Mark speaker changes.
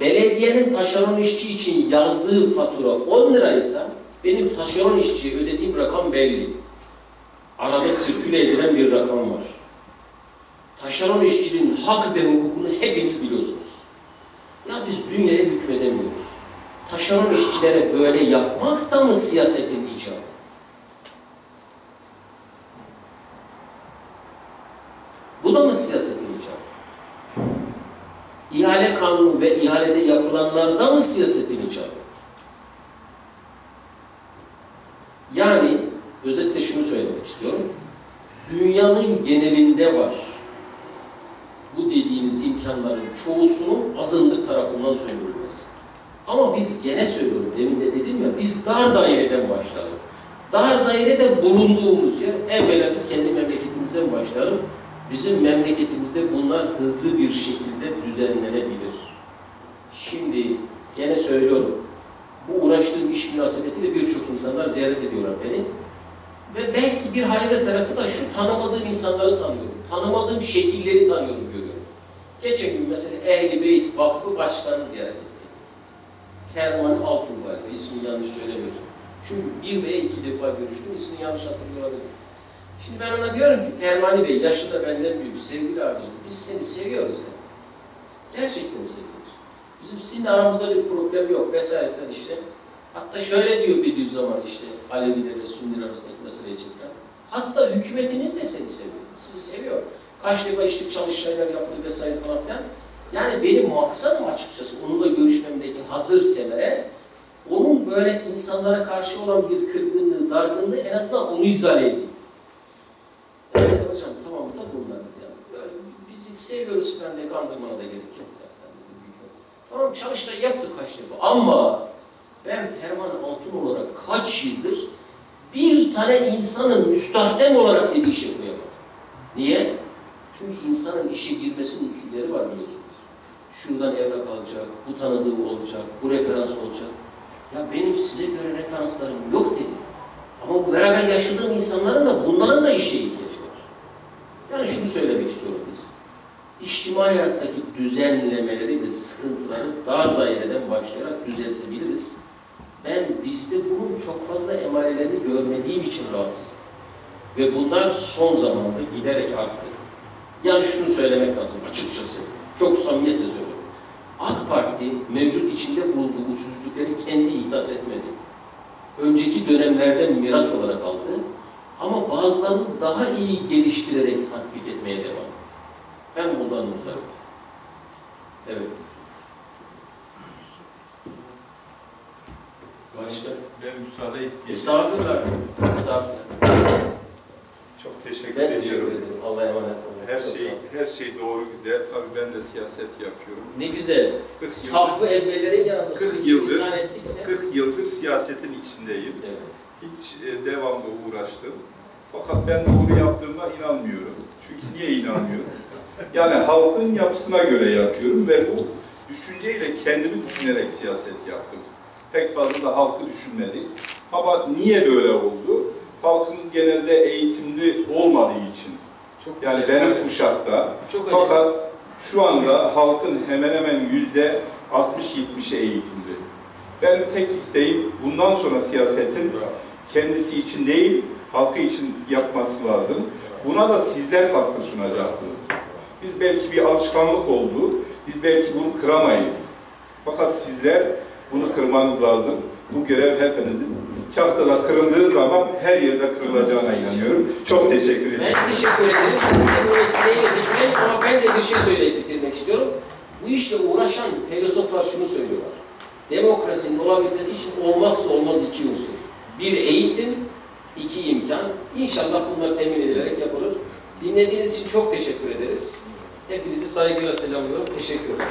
Speaker 1: belediyenin taşeron işçi için yazdığı fatura 10 liraysa benim taşeron işçiye ödediğim rakam belli. Arada sirküle edilen bir rakam var. Taşeron işçinin hak ve hukukunu hepiniz biliyorsunuz. Ya biz dünyaya hükmedemiyoruz. Taşeron işçilere böyle yapmak da mı siyasetin icabı? Bu da mı siyasetin icabı? İhale kanunu ve ihalede yapılanlarda mı siyasetin icabı? Yani özetle şunu söylemek istiyorum. Dünyanın genelinde var. Bu dediğiniz imkanların çoğusunun azınlık tarafından sömürülmesi. Ama biz gene söylüyorum, demin de dedim ya, biz dar daireden başlayalım. Dar dairede bulunduğumuz yer, evvela biz kendi memleketimizden başlayalım. Bizim memleketimizde bunlar hızlı bir şekilde düzenlenebilir. Şimdi gene söylüyorum, bu uğraştığım iş münasebetiyle birçok insanlar ziyaret ediyorlar beni. Ve belki bir hayırlı tarafı da şu tanımadığım insanları tanıyorum. Tanımadığım şekilleri tanıyorum, görüyorum. Geçen gün mesela Ehli Beyt Vakfı Başkanı ziyaret etti. Ferman Altun galiba, ismini yanlış söylemiyorsun. Çünkü bir veya iki defa görüştüm, ismini yanlış hatırlıyor olabilirim. Şimdi ben ona diyorum ki Fermani Bey, yaşlı da benden büyük, sevgili abicim, biz seni seviyoruz ya. Gerçekten seviyoruz. Bizim sizinle aramızda bir problem yok vesaire falan işte. Hatta şöyle diyor Bediüzzaman işte Aleviler ve Sünniler arasındaki meseleyi çekilen. Hatta hükümetiniz de seni seviyor. Sizi seviyor. Kaç defa içlik çalıştaylar yaptı vesaire falan filan. Yani benim maksadım açıkçası onunla görüşmemdeki hazır semere onun böyle insanlara karşı olan bir kırgınlığı, dargınlığı en azından onu izale edeyim. Hocam tamam bunlar. Yani böyle bizi seviyoruz falan diye kandırmana da gerek yok. Tamam çalıştay yaptık kaç defa ama ben Ferman Altun olarak kaç yıldır bir tane insanın müstahdem olarak dediği işe koyamadım. Niye? Çünkü insanın işe girmesinin usulleri var biliyorsunuz. Şuradan evrak alacak, bu tanıdığı olacak, bu referans olacak. Ya benim size göre referanslarım yok dedi. Ama bu beraber yaşadığım insanların da bunların da işe ihtiyacı. Yani şunu söylemek istiyorum biz. İçtimai hayattaki düzenlemeleri ve sıkıntıları dar daireden başlayarak düzeltebiliriz. Ben bizde bunun çok fazla emarelerini görmediğim için rahatsızım. Ve bunlar son zamanda giderek arttı. Yani şunu söylemek lazım açıkçası. Çok samimiyetle söylüyorum. AK Parti mevcut içinde bulunduğu usulsüzlükleri kendi ihdas etmedi. Önceki dönemlerde miras olarak aldı. Ama bazılarını daha iyi geliştirerek tatbik etmeye devam etti. Ben bundan muzdarım. Evet. Başka?
Speaker 2: Ben müsaade isteyeyim.
Speaker 1: Estağfurullah. Estağfurullah.
Speaker 2: Çok teşekkür
Speaker 1: Ben teşekkür
Speaker 2: ediyorum.
Speaker 1: ederim. Allah'a emanet olun.
Speaker 2: Her
Speaker 1: Çok
Speaker 2: şey her şey doğru güzel. Tabii ben de siyaset yapıyorum.
Speaker 1: Ne güzel.
Speaker 2: 40
Speaker 1: Safı
Speaker 2: yıldır,
Speaker 1: evvelerin yanında
Speaker 2: 40
Speaker 1: siz
Speaker 2: yıldır-
Speaker 1: insan ettiyse.
Speaker 2: 40 yıldır siyasetin içindeyim.
Speaker 1: Evet.
Speaker 2: Hiç e, devamlı uğraştım. Fakat ben doğru yaptığıma inanmıyorum. Çünkü niye inanmıyorum? Yani halkın yapısına göre yapıyorum ve bu düşünceyle kendimi düşünerek siyaset yaptım. Pek fazla da halkı düşünmedik. Ama niye böyle oldu? Halkımız genelde eğitimli olmadığı için.
Speaker 1: Çok
Speaker 2: Yani
Speaker 1: güzel.
Speaker 2: benim
Speaker 1: Evet.
Speaker 2: kuşakta.
Speaker 1: Çok önemli.
Speaker 2: Fakat şu anda halkın hemen hemen yüzde 60-70'e eğitimli. Benim tek isteğim bundan sonra siyasetin kendisi için değil, halkı için yapması lazım. Buna da sizler katkı sunacaksınız. Biz belki bir alışkanlık oldu, biz belki bunu kıramayız. Fakat sizler bunu kırmanız lazım. Bu görev hepinizin. Kahtada kırıldığı zaman her yerde kırılacağına inanıyorum. Çok teşekkür ederim.
Speaker 1: Ben teşekkür ederim. Biz de bu vesileyle bitirelim ama ben de bir şey söyleyip bitirmek istiyorum. Bu işle uğraşan filozoflar şunu söylüyorlar. Demokrasinin olabilmesi için olmazsa olmaz iki unsur. Bir eğitim, iki imkan. İnşallah bunlar temin edilerek yapılır. Dinlediğiniz için çok teşekkür ederiz. Hepinizi saygıyla selamlıyorum. Teşekkürler.